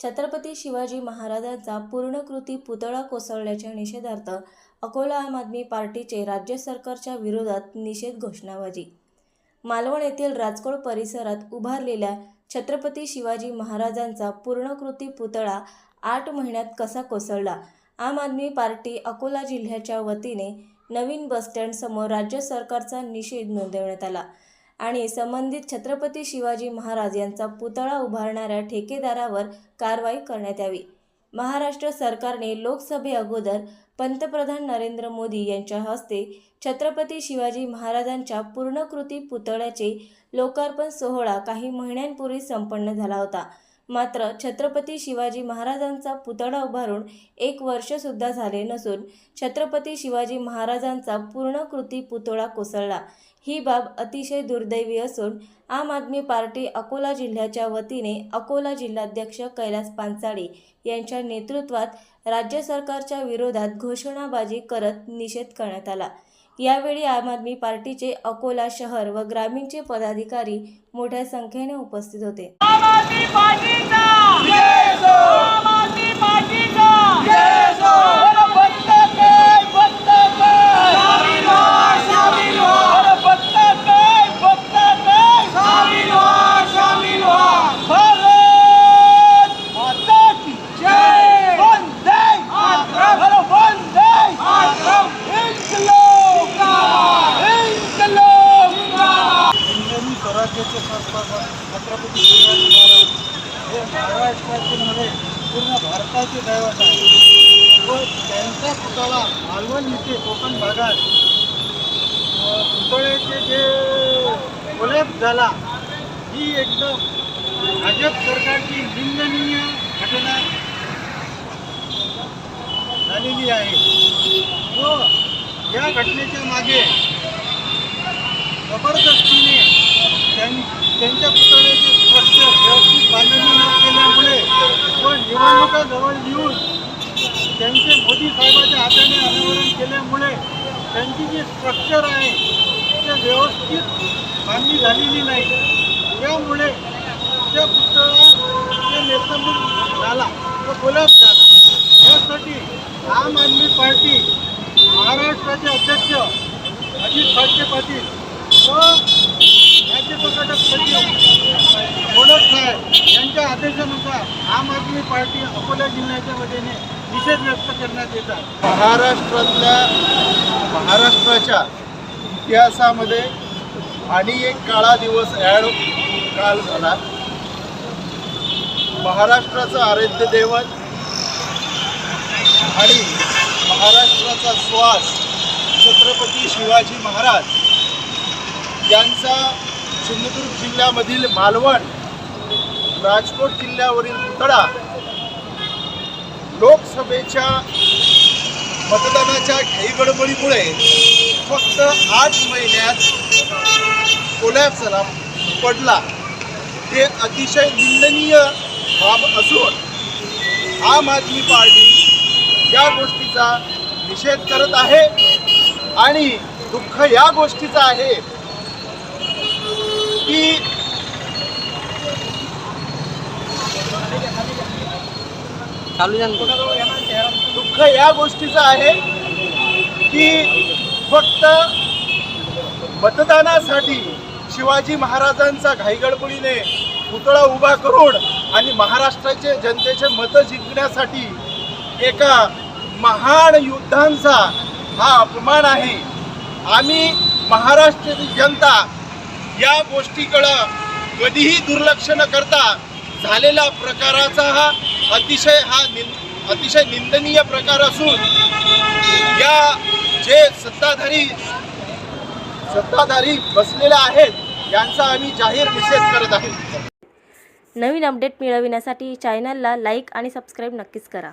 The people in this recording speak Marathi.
छत्रपती शिवाजी महाराजांचा पूर्णकृती पुतळा कोसळल्याच्या निषेधार्थ अकोला आम आदमी पार्टीचे राज्य सरकारच्या विरोधात निषेध घोषणाबाजी. मालवण येथील राजकोट परिसरात उभारलेल्या छत्रपती शिवाजी महाराजांचा पूर्णकृती पुतळा आठ महिन्यात कसा कोसळला? आम आदमी पार्टी अकोला जिल्ह्याच्या वतीने नवीन बसस्टँडसमोर राज्य सरकारचा निषेध नोंदवण्यात आला. आणि संबंधित छत्रपती शिवाजी महाराज यांचा पुतळा उभारणाऱ्या ठेकेदारावर कारवाई करण्यात यावी. महाराष्ट्र सरकारने लोकसभे अगोदर पंतप्रधान नरेंद्र मोदी यांच्या हस्ते छत्रपती शिवाजी महाराजांच्या पूर्णकृती पुतळ्याचे लोकार्पण सोहळा काही महिन्यांपूर्वी संपन्न झाला होता. मात्र छत्रपती शिवाजी महाराजांचा पुतळा उभारून एक वर्षसुद्धा झाले नसून छत्रपती शिवाजी महाराजांचा पूर्णकृती पुतळा कोसळला. ही बाब अतिशय दुर्दैवी असून आम आदमी पार्टी अकोला जिल्ह्याच्या वतीने अकोला जिल्हाध्यक्ष कैलास पानसाळे यांच्या नेतृत्वात राज्य सरकारच्या विरोधात घोषणाबाजी करत निषेध करण्यात आला. यावेळी आम आदमी पार्टीचे अकोला शहर व ग्रामीणचे पदाधिकारी मोठ्या संख्येने उपस्थित होते. हिंदवी संस्थापक छत्रपती शिवाजी महाराज हे महाराष्ट्रातील नव्हे पूर्ण भारताचे दैवत आहे व त्यांचा पुतळा मालवण इथे कोकण भागात पुतळ्याचे जे कोलॅप झाला ही एकदम भाजप सरकारची निंदनीय घटना झालेली आहे. व या घटनेच्या मागे जबरदस्तीने त्यांच्या पुतळ्याचे स्ट्रक्चर व्यवस्थित बांधणी न केल्यामुळे व निवडणुका जवळ येऊन त्यांचे मोदी साहेबाच्या हाताने अनावरण केल्यामुळे त्यांची जी स्ट्रक्चर आहे ते व्यवस्थित बांधणी झालेली नाही. त्यामुळे त्या पुतळा ते झाला व कोलॅप झाला. यासाठी आम आदमी पार्टी महाराष्ट्राचे अध्यक्ष अजित भाटके पाटील व राज्य सचिव साहेब यांच्या आदेशानुसार आम आदमी पार्टी अकोला जिल्ह्याच्या वतीने निषेध व्यक्त करण्यात येतात. महाराष्ट्रातल्या महाराष्ट्राच्या इतिहासामध्ये आणि एक काळा दिवस ॲड काल झाला महाराष्ट्राचं आराध्य दैवत आणि महाराष्ट्राचा श्वास छत्रपती शिवाजी महाराज यांचा सिंधुदुर्ग जिल्ह्यामधील मालवण राजकोट जिल्ह्यावरील पुतळा लोकसभेच्या मतदानाच्या घाईगडबडीमुळे फक्त आठ महिन्यात कोलॅप्स पडला. हे अतिशय निंदनीय बाब असून आम आदमी पार्टी या गोष्टीचा निषेध करत आहे आणि दुःख या गोष्टीचं आहे. की दुःख या गोष्टीचं आहे की फक्त मतदानासाठी शिवाजी महाराजांचा घाईगडबडीने पुतळा उभा करून आणि महाराष्ट्राचे जनतेचे मतं जिंकण्यासाठी एका महान युद्धांचा हा अपमान आहे. आम्ही महाराष्ट्राची जनता या गोष्टीकडं कधीही दुर्लक्ष न करता झालेला प्रकाराचा हा अतिशय हा निंद अतिशय निंदनीय प्रकार असून या जे सत्ताधारी सत्ताधारी बसलेल्या आहेत यांचा आम्ही जाहीर निषेध करत आहे नवीन अपडेट मिळविण्यासाठी चॅनलला लाईक आणि सबस्क्राईब नक्कीच करा.